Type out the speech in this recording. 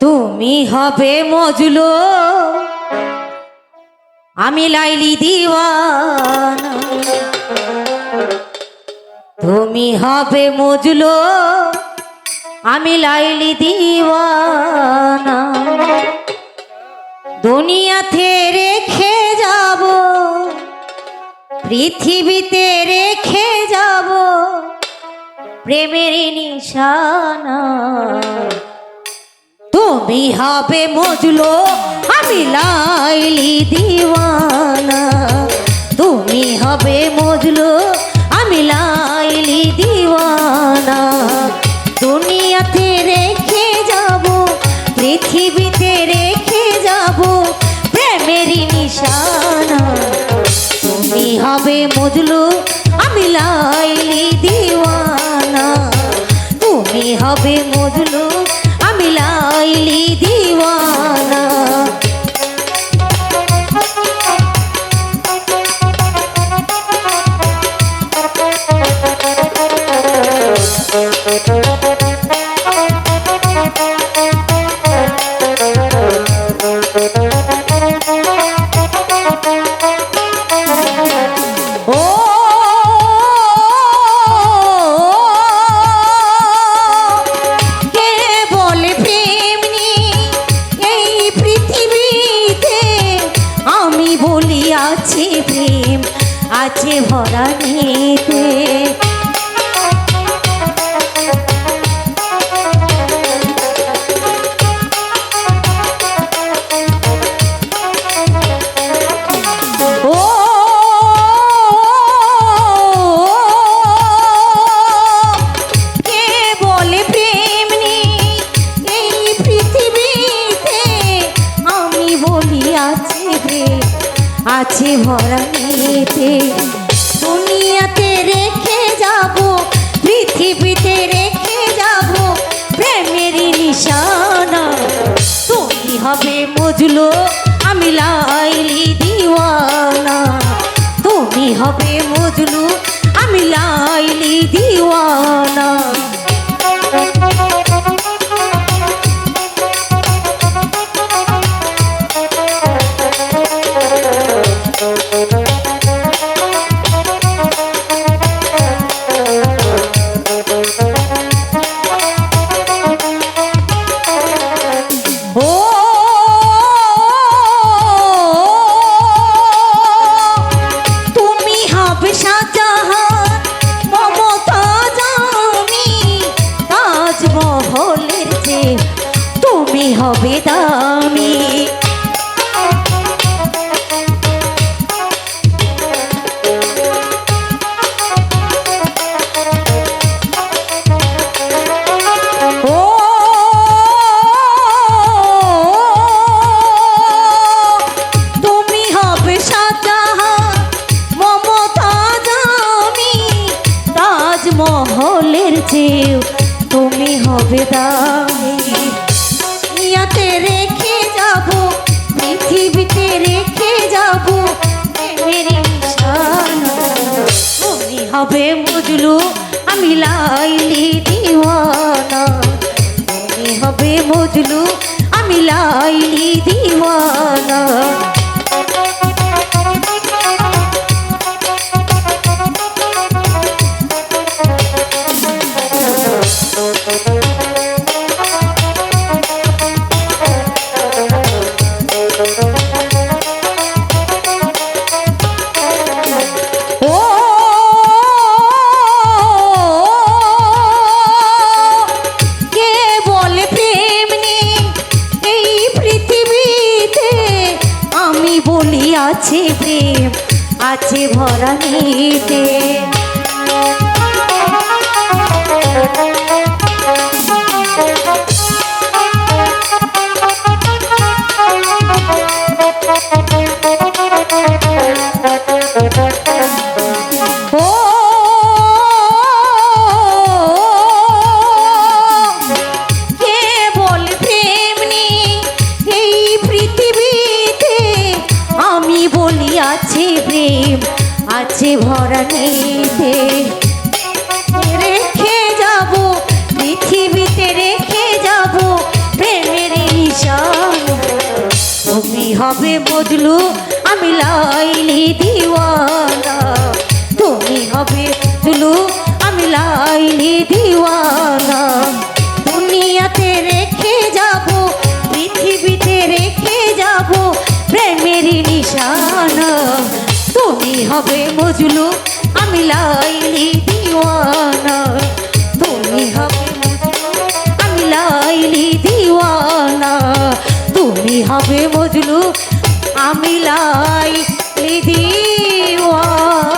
তুমি হবে মজলো আমি লাইলি দিওয়ানা। তুমি হবে মজলো আমি লাইলি দিওয়ানা। দুনিয়াতে রেখে যাব, পৃথিবীতে রেখে যাব, প্রেমের নিশানা। তুমি হবে মজলো, আমি লাইলি দিওয়ানা। তুমি হবে মজলো, আমি লাইলি দিওয়ানা। দুনিয়াতে রেখে যাব, পৃথিবীতে রেখে যাব প্রেমের নিশানা। তুমি হবে মজলু, আমি লাইলি দিওয়ানা। তুমি হবে মজলু লাইলি দিওয়ানা। ও প্রেম আছে ভরা নিতে। ভরা দুনিয়াতে রেখে যাব, পৃথিবীতে রেখে যাব, প্রেমের নিশানা। তুমি হবে মজলো, আমি লাইলি দিওয়ানা। তুমি হবে মজলু দামি তাজমহলের চেয়েও তুমি হবে দামি যাব হবে মজলু আমি লাইলি দিওয়ানা। হবে মজলু আমি লাইলি দিওয়ানা। আছে ভরা নিতে আছে প্রেম, আছে ভরা নিতে রেখে যাব, পৃথিবীতে রেখে যাব প্রেমের ঈশান। তুমি হবে বদলু, আমি লাইলি দিওয়ানা। তুমি হবে বদলু, আমি লাইলি দিওয়ানা। হবে মজলু আমি লাইলি দিওয়ানা। তুমি হবে আমি লাইলি দিওয়ানা। তুমি হবে মজলু আমি লাইলি দিওয়ানা।